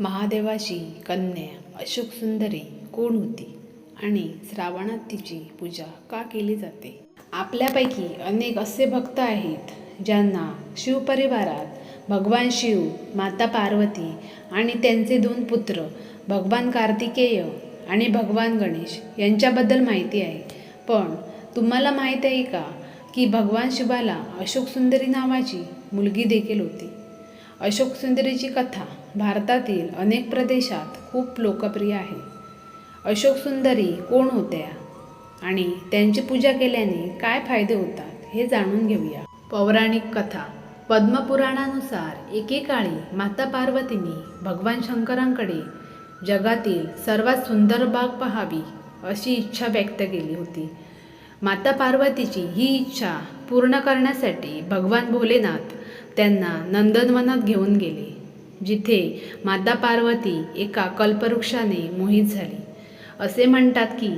महादेवाची कन्या अशोक सुंदरी कोण होती आणि श्रावणात तिची पूजा का केली जाते? आपल्यापैकी अनेक असे भक्त आहेत ज्यांना शिवपरिवारात भगवान शिव माता पार्वती आणि त्यांचे दोन पुत्र भगवान कार्तिकेय आणि भगवान गणेश यांच्याबद्दल माहिती आहे. पण तुम्हाला माहीत आहे का की भगवान शिवाला अशोक सुंदरी नावाची मुलगी देखील होती? अशोक सुंदरीची कथा भारतातील अनेक प्रदेशात खूप लोकप्रिय आहे. अशोक सुंदरी कोण होत्या आणि त्यांची पूजा केल्याने काय फायदे होतात हे जाणून घेऊया. पौराणिक कथा पद्मपुराणानुसार एकेकाळी माता पार्वतीने भगवान शंकरांकडे जगातील सर्वात सुंदर बाग पहावी अशी इच्छा व्यक्त केली होती. माता पार्वतीची ही इच्छा पूर्ण करण्यासाठी भगवान भोलेनाथ त्यांना नंदनवनात घेऊन गेले जिथे माता पार्वती एका कल्पवृक्षाने मोहित झाली. असे म्हणतात की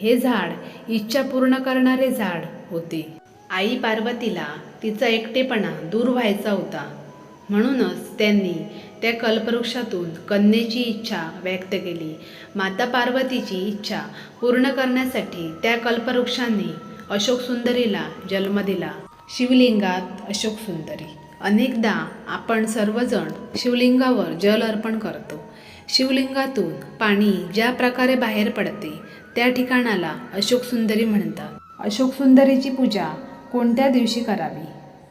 हे झाड इच्छा पूर्ण करणारे झाड होते. आई पार्वतीला तिचा एकटेपणा दूर व्हायचा होता. म्हणूनच त्यांनी त्या कल्पवृक्षातून कन्येची इच्छा व्यक्त केली. माता पार्वतीची इच्छा पूर्ण करण्यासाठी त्या कल्पवृक्षांनी अशोक सुंदरीला जन्म दिला. शिवलिंगात अशोक सुंदरी अनेकदा आपण सर्वजण शिवलिंगावर जल अर्पण करतो. शिवलिंगातून पाणी ज्या प्रकारे बाहेर पडते त्या ठिकाणाला अशोक सुंदरी म्हणतात. अशोक सुंदरीची पूजा कोणत्या दिवशी करावी?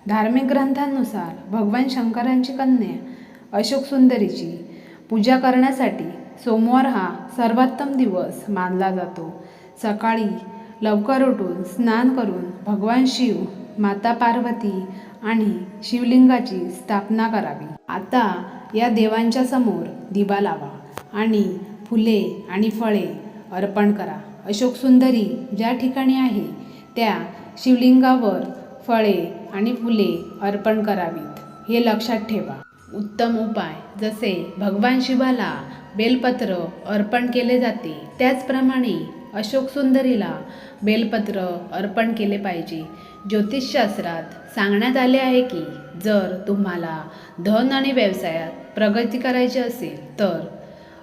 धार्मिक ग्रंथांनुसार भगवान शंकरांची कन्या अशोक सुंदरीची पूजा करण्यासाठी सोमवार हा सर्वोत्तम दिवस मानला जातो. सकाळी लवकर उठून स्नान करून भगवान शिव माता पार्वती आणि शिवलिंगाची स्थापना करावी. आता या देवांच्या समोर दिवा लावा आणि फुले आणि फळे अर्पण करा. अशोक सुंदरी ज्या ठिकाणी आहे त्या शिवलिंगावर फळे आणि फुले अर्पण करावीत. हे लक्षात ठेवा. उत्तम उपाय जसे भगवान शिवाला बेलपत्र अर्पण केले जाते त्याचप्रमाणे अशोक सुंदरीला बेलपत्र अर्पण केले पाहिजे. ज्योतिषशास्त्रात सांगण्यात आले आहे की जर तुम्हाला धन आणि व्यवसायात प्रगती करायची असेल तर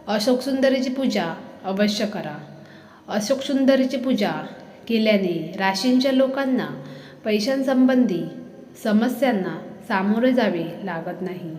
अशोक सुंदरीची पूजा अवश्य करा. अशोक सुंदरीची पूजा केल्याने राशींच्या लोकांना पैशांसंबंधी समस्यांना सामोरे जावे लागत नाही.